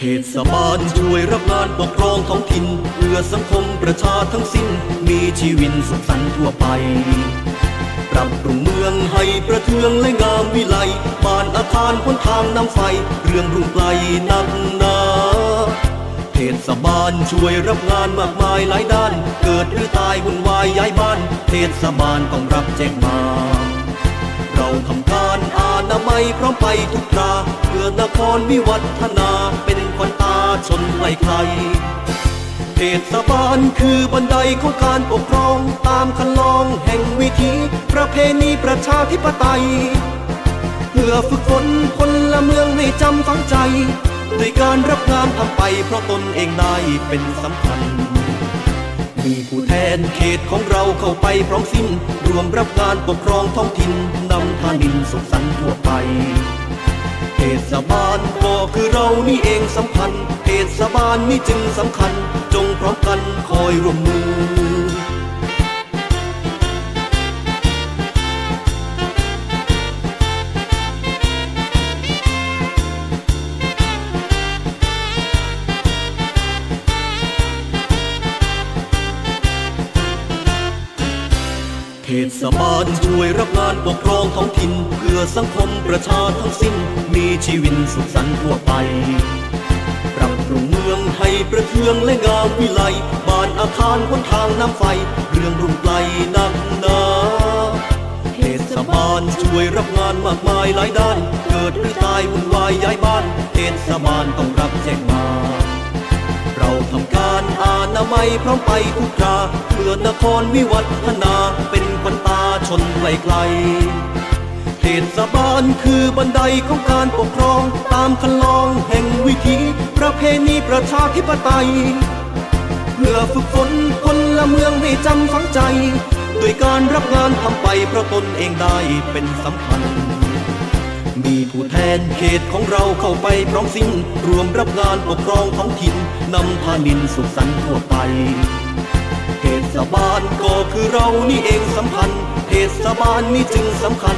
เทศบาลช่วยรับงานปกครองท้องถิ่นเพื่อสังคมประชาทั้งสิ้น มีชีวิตสุขสันต์ทั่วไป ปรับปรุงเมืองให้ประเทืองและงามวิไลบ้านอาคารพ้นทางน้ำไฟ เรื่องรุ่งไกลนักหนาเทศบาลช่วยรับงานมากมายหลายด้าน เกิดหรือตายวุ่นวายย้ายบ้าน เทศบาลต้องรับแจ้งมา เราทำการอานาไมัยพร้อมไปทุกคราเพื่อนครวิวัฒนาเป็น ควันตาชนไกลใครเทศบาลคือบันไดของการปกครองตามคันลองแห่งวิถีประเพณีประชาธิปไตย เพื่อฝึกฝนคนละเมืองให้จำฝังใจด้วยการรับงานทำไปเพราะตนเองได้เป็นสำคัญ มีผู้แทนเขตของเราเข้าไปพร้อมสิ้น รวมรับงานปกครองท้องถิ่นนำทานินสุขสันต์ทั่วไปเทศบาลก็คือเรานี่เองสำคัญ เทศบาลนี่จึงสำคัญ จงพร้อมกันคอยร่วมมือเทศบาลช่วยรับงานปกครองท้องถิ่น เพื่อสังคมประชาทั้งสิ้น มีชีวิตสุขสันต์ทั่วไปป ประเทืองและงามวิไลบ้านอาคารบนทางน้ำไฟ เรื่องรุ่งไกลนักหนาเทศบาลช่วยรับงานมากมายหลายด้าน เกิดหรือตายวุ่นวายย้ายบ้านเทศบาลต้องรับแจ้งมาเราทำการอานาไมพร้อมไปทุกคราเพื่อนครวิวัฒนาเป็นคนตาชนไกลไกล เทศบาลคือบันไดของการปกครอง ตามคันลองแห่งวิถีประเพณีประชาธิปไตยเพื่อฝึกฝนคนละเมืองให้จำฝังใจด้วยการรับงานทำไปเพราะตนเองได้เป็นสำคัญ มีผู้แทนเขตของเราเข้าไปพร้อมสิ้น รวมรับงานปกครองท้องถิ่นนำพานินสุขสันต์ทั่วไปเทศบาลก็คือเรานี่เองสำคัญเทศบาลนี่จึงสำคัญ